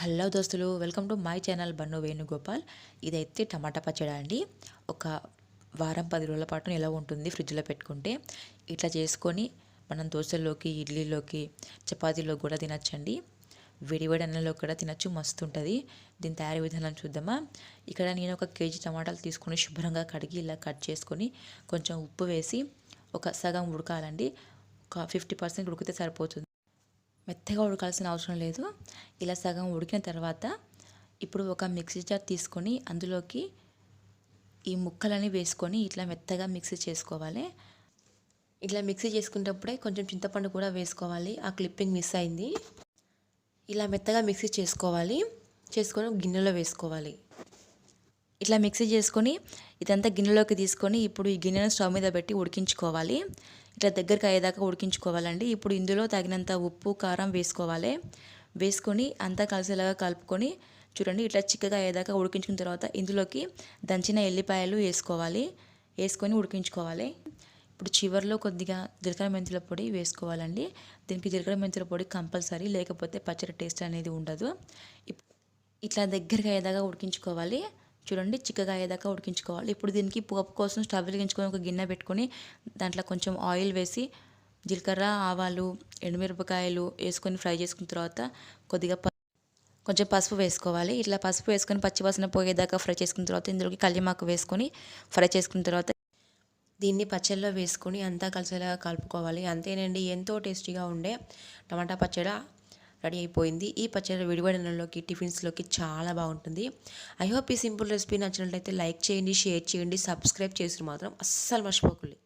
Hello దోస్తులు welcome to my channel Bannu Venugopal. ఇదైతే టమాటా పచ్చడి అండి. ఒక వారం పది రోజుల పాటు నిల్వ ఉంటుంది ఫ్రిడ్జ్లో పెట్టుకుంటే. ఇట్లా చేసుకొని మనం దోశల్లోకి ఇడ్లీలోకి చపాతీలో కూడా తినచ్చండి. వేడివేడి అన్నంలో కూడా తినచ్చు మస్తు ఉంటుంది దీని తయారీ విధానం చూద్దామా? ఇక్కడ నేను ఒక కేజీ టమాటాలు తీసుకొని శుభ్రంగా కడిగి ఇలా కట్ చేసుకొని కొంచెం ఉప్పు వేసి ఒక సగం ఉడకాలండి. ఒక ఫిఫ్టీ పర్సెంట్ ఉడికితే సరిపోతుంది. మెత్తగా ఉడకాల్సిన అవసరం లేదు. ఇలా సగం ఉడికిన తర్వాత ఇప్పుడు ఒక మిక్సీ జార్ తీసుకొని అందులోకి ఈ ముక్కలని వేసుకొని ఇట్లా మెత్తగా మిక్సీ చేసుకోవాలి. ఇట్లా మిక్సీ చేసుకునేటప్పుడే కొంచెం చింతపండు కూడా వేసుకోవాలి. ఆ క్లిప్పింగ్ మిస్ అయింది. ఇలా మెత్తగా మిక్సీ చేసుకోవాలి. చేసుకొని గిన్నెలో వేసుకోవాలి. ఇట్లా మిక్సీ చేసుకొని ఇదంతా గిన్నెలోకి తీసుకొని ఇప్పుడు ఈ గిన్నెను స్టవ్ మీద పెట్టి ఉడికించుకోవాలి. ఇట్లా దగ్గరికి అయ్యేదాకా ఉడికించుకోవాలండి. ఇప్పుడు ఇందులో తగినంత ఉప్పు కారం వేసుకోవాలి. వేసుకొని అంతా కలిసేలాగా కలుపుకొని చూడండి ఇట్లా చిక్కగా అయ్యేదాకా ఉడికించుకున్న తర్వాత ఇందులోకి దంచిన ఎల్లిపాయలు వేసుకోవాలి. వేసుకొని ఉడికించుకోవాలి. ఇప్పుడు చివరిలో కొద్దిగా జీలకర్ర మెంతుల పొడి వేసుకోవాలండి. దీనికి జీలకర్ర మెంతుల పొడి కంపల్సరీ లేకపోతే పచ్చడి టేస్ట్ అనేది ఉండదు. ఇట్లా దగ్గరగా అయ్యేదాకా ఉడికించుకోవాలి. చూడండి చిక్కగా అయ్యేదాకా ఉడికించుకోవాలి. ఇప్పుడు దీనికి పోపు కోసం స్టవ్ వెలిగించుకొని ఒక గిన్నె పెట్టుకొని దాంట్లో కొంచెం ఆయిల్ వేసి జీలకర్ర ఆవాలు ఎండుమిరపకాయలు వేసుకొని ఫ్రై చేసుకున్న తర్వాత కొద్దిగా కొంచెం పసుపు వేసుకోవాలి. ఇట్లా పసుపు వేసుకొని పచ్చివాసన పోయేదాకా ఫ్రై చేసుకున్న తర్వాత ఇందులోకి కల్లిమాకు వేసుకొని ఫ్రై చేసుకున్న తర్వాత దీన్ని పచ్చళ్ళలో వేసుకొని అంతా కలిసేలాగా కలుపుకోవాలి. అంతేనండి ఎంతో టేస్టీగా ఉండే టమాటా పచ్చడి. రెడీ అయిపోయింది. ఈ పచ్చడి విడివడినలోకి టిఫిన్స్లోకి చాలా బాగుంటుంది. ఐ హోప్ ఈ సింపుల్ రెసిపీ నచ్చినట్లయితే లైక్ చేయండి షేర్ చేయండి సబ్స్క్రైబ్ చేసి మాత్రం అస్సలు మర్చిపోకండి.